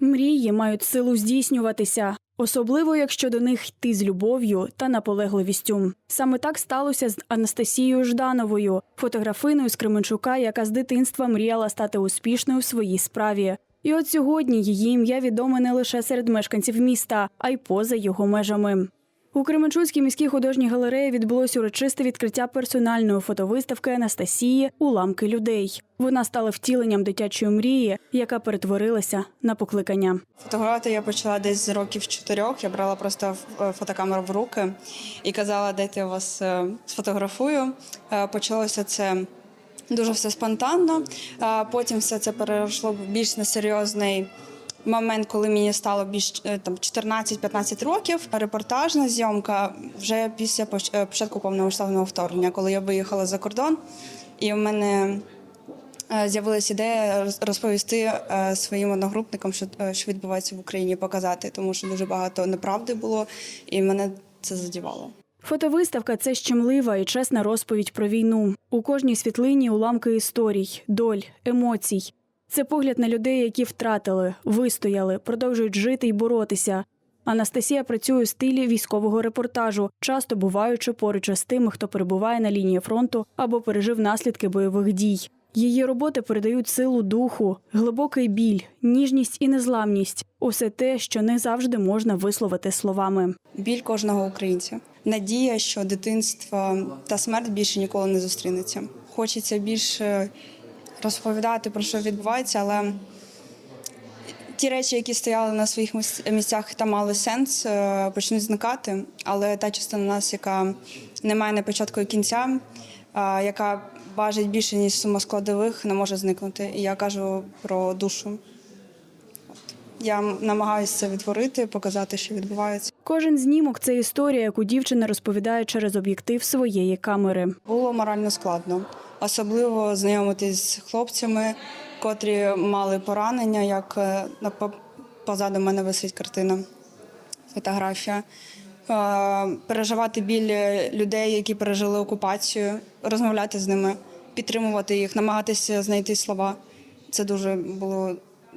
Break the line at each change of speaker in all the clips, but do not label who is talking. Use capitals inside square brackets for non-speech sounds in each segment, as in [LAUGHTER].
Мрії мають силу здійснюватися, особливо якщо до них йти з любов'ю та наполегливістю. Саме так сталося з Анастасією Ждановою, фотографиною з Кременчука, яка з дитинства мріяла стати успішною в своїй справі. І от сьогодні її ім'я відоме не лише серед мешканців міста, а й поза його межами. У Кременчуцькій міській художній галереї відбулось урочисте відкриття персональної фотовиставки Анастасії Уламки людей. Вона стала втіленням дитячої мрії, яка перетворилася на покликання.
Фотографувати я почала десь з років чотирьох. Я брала просто е, фотокамеру в руки і казала, дайте я вас е, сфотографую. Е, Почалося це дуже все спонтанно. Потім все це перейшло в більш на серйозний момент, коли мені стало більш е, там 14-15 років. Репортажна зйомка вже після е, початку повномасштабного вторгнення, коли я виїхала за кордон, і в мене Е, З'явилася ідея роз- розповісти своїм одногрупникам, що, що відбувається в Україні, показати, тому що дуже багато неправди було, і мене це задівало.
Фотовиставка це щемлива і чесна розповідь про війну. У кожній світлині уламки історій, доль, емоцій. Це погляд на людей, які втратили, вистояли, продовжують жити і боротися. Анастасія працює у стилі військового репортажу, часто буваючи поруч із тими, хто перебуває на лінії фронту або пережив наслідки бойових дій. Її роботи передають силу духу, глибокий біль, ніжність і незламність усе те, що не завжди можна висловити словами.
Біль кожного українця. Надія, що дитинство та смерть більше ніколи не зустрінеться. Хочеться більше розповідати про що відбувається, але ті речі, які стояли на своїх місцях та мали сенс, е, почнуть зникати. Але та частина нас, яка не має не початку і кінця, е, яка важить більше ніж сума складових, не може зникнути. І я кажу про душу. Я намагаюся це відтворити, показати, що відбувається.
Кожен знімок це історія, яку дівчина розповідає через об'єктив своєї камери.
Було морально складно, особливо знайомитись з хлопцями, котрі мали поранення, як е, позаду мене висить картина, фотографія. Е, Переживати біль людей, які пережили окупацію, розмовляти з ними, підтримувати їх, намагатися знайти слова. Це дуже було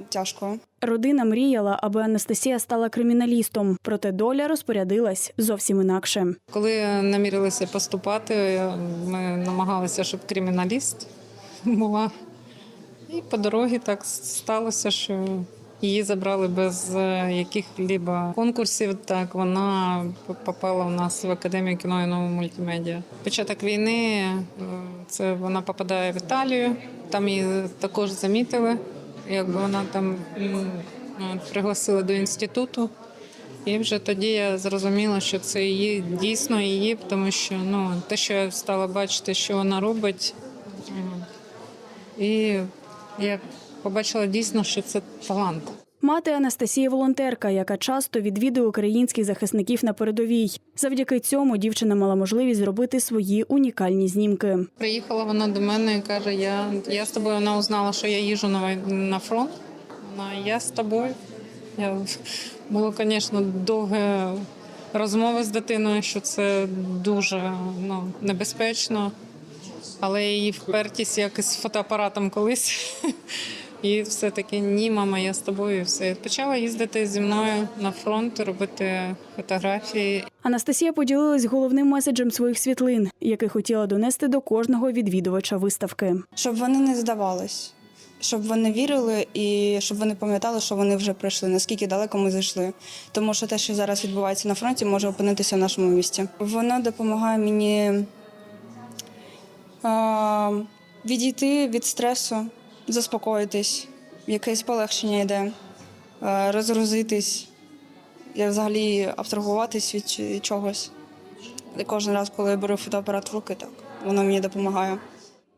тяжко.
Родина мріяла, аби Анастасія стала криміналістом, проте доля розпорядилась зовсім інакше.
Коли намірилися поступати, ми намагалися, щоб криміналіст була. І по дорозі так сталося, що її забрали без е, яких-либо конкурсів. Так вона попала у нас в академію кіно і нового мультимедіа. Початок війни е, це вона попадає в Італію. Там її також замітили. Якби вона там е, до інституту. І вже тоді я зрозуміла, що це її дійсно її, тому що ну те, що я стала бачити, що вона робить, і я побачила дійсно, що це талант.
Мати Анастасія волонтерка, яка часто відвідує українських захисників на передовій. Завдяки цьому дівчина мала можливість зробити свої унікальні знімки.
Приїхала вона до мене і каже: Я, я з тобою вона узнала, що я їжу на, на фронт. Вона я з тобою. Я, було, звісно, довге розмови з дитиною, що це дуже ну, небезпечно. Але її впертість як із фотоапаратом колись. [LAUGHS] І все-таки ні, мама, я з тобою. і Все. Почала їздити зі мною на фронт, робити фотографії.
Анастасія поділилась головним меседжем своїх світлин, який хотіла донести до кожного відвідувача виставки.
Щоб вони не здавались, щоб вони вірили і щоб вони пам'ятали, що вони вже прийшли, наскільки далеко ми зайшли. Тому що те, що зараз відбувається на фронті, може опинитися в нашому місті. Воно допомагає мені а, відійти від стресу, заспокоїтись, якесь полегшення йде, а, розгрузитись, я взагалі абстрагуватись від чогось. І кожен раз, коли я беру фотоапарат в руки, так воно мені допомагає.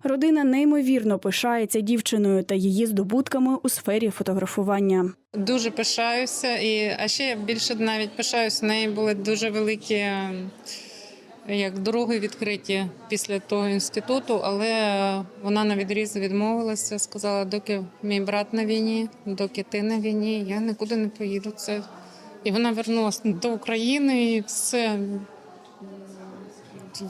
Родина неймовірно пишається дівчиною та її здобутками у сфері фотографування.
Дуже пишаюся, і а ще я більше навіть пишаюся. В неї були дуже великі е, як дороги відкриті після того інституту, але вона на відріз відмовилася. Сказала, доки мій брат на війні, доки ти на війні, я нікуди не поїду. Це і вона вернулася до України, і все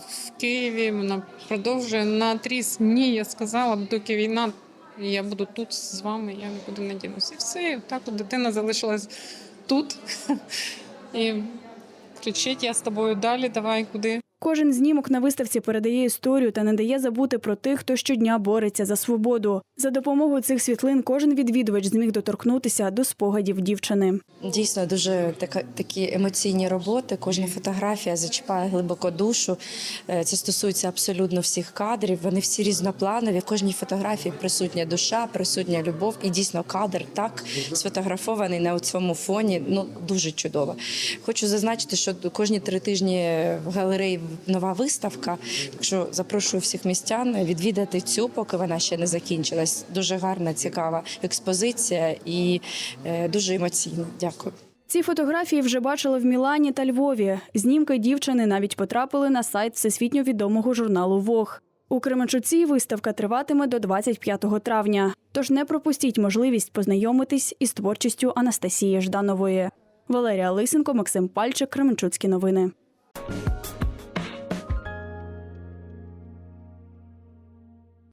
в Києві. Вона продовжує на тріс. Ні, я сказала, доки війна я буду тут з вами, я нікуди не дінуся. І все, і так дитина залишилась тут [LAUGHS] і кричить: я з тобою далі, давай куди.
Кожен знімок на виставці передає історію та не дає забути про тих, хто щодня бореться за свободу. За допомогою цих світлин кожен відвідувач зміг доторкнутися до спогадів дівчини.
Дійсно, дуже така, такі емоційні роботи. Кожна фотографія зачіпає глибоко душу. Е, Це стосується абсолютно всіх кадрів. Вони всі різнопланові. Кожній фотографії присутня душа, присутня любов. І дійсно кадр так сфотографований на цьому фоні. Ну дуже чудово. Хочу зазначити, що кожні три тижні в галереї нова виставка. Так що запрошую всіх містян відвідати цю, поки вона ще не закінчилась. Дуже гарна, цікава експозиція і е, дуже емоційна. Дякую.
Ці фотографії вже бачили в Мілані та Львові. Знімки дівчини навіть потрапили на сайт всесвітньо відомого журналу Вог. У Кременчуці виставка триватиме до 25 травня. Тож не пропустіть можливість познайомитись із творчістю Анастасії Жданової. Валерія Лисенко, Максим Пальчик, Кременчуцькі новини.